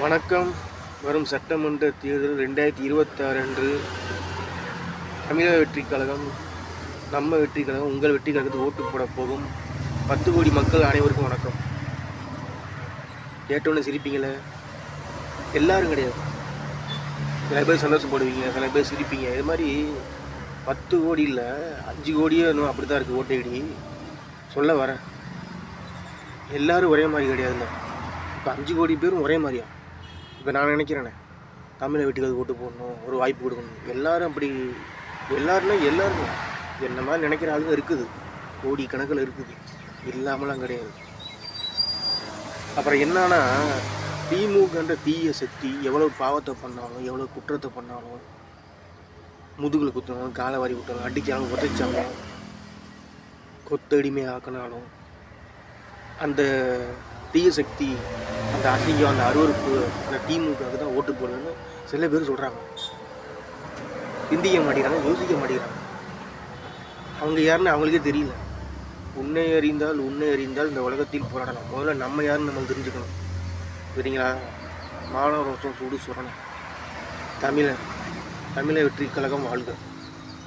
வணக்கம். வரும் சட்டமன்ற தேர்தல் ரெண்டாயிரத்தி இருபத்தாறு அன்று தமிழக வெற்றி கழகம் நம்ம வெற்றி கழகம் உங்கள் வெற்றி கழகத்துக்கு ஓட்டு போட போகும். பத்து கோடி மக்கள் அனைவருக்கும் வணக்கம். கேட்டோன்னு சிரிப்பீங்களே எல்லாரும் கிடையாது. சில பேர் சந்தோஷப்படுவீங்க சில பேர் சிரிப்பீங்க. இது மாதிரி பத்து கோடி இல்லை அஞ்சு கோடியே இன்னும் அப்படி தான் இருக்குது ஓட்டையடி சொல்ல வரேன். எல்லோரும் ஒரே மாதிரி கிடையாதுல்ல. இப்போ அஞ்சு கோடி பேரும் ஒரே மாதிரியா? இப்போ நான் நினைக்கிறேனே தமிழை வீட்டுக்கு ஓட்டு போடணும் ஒரு வாய்ப்பு கொடுக்கணும். எல்லாரும் அப்படி எல்லாருமே எல்லாருமே என்ன மாதிரி நினைக்கிற ஆளுங்க இருக்குது. கோடி கணக்கில் இருக்குது. இல்லாமலாம் கிடையாது. அப்புறம் என்னன்னா திமுகன்ற தீய சக்தி எவ்வளோ பாவத்தை பண்ணாலும் எவ்வளோ குற்றத்தை பண்ணாலும் முதுகில் குத்தினாலும் காலை வாரி விட்டாலும் அடிச்சாலும் உதைச்சாலும் கொத்தடிமை ஆக்கினாலும் அந்த தீய சக்தி அந்த அசிங்கம் அந்த அருவறுப்பு அந்த டீமுக்காக தான் ஓட்டு போடுறதுன்னு சில பேர் சொல்கிறாங்க சிந்திக்க மாட்டேங்கிறாங்க யோசிக்க மாட்டேங்கிறாங்க. அவங்க யாருன்னு அவங்களுக்கே தெரியல. உன்னை அறிந்தால் உன்னை அறிந்தால் இந்த உலகத்தில் போராடலாம். முதல்ல நம்ம யாருன்னு நம்ம தெரிஞ்சுக்கணும். சரிங்களா? மாணவ ரோசம் சுடு சுரணம். தமிழன் தமிழை வெற்றி கழகம் வாழ்க.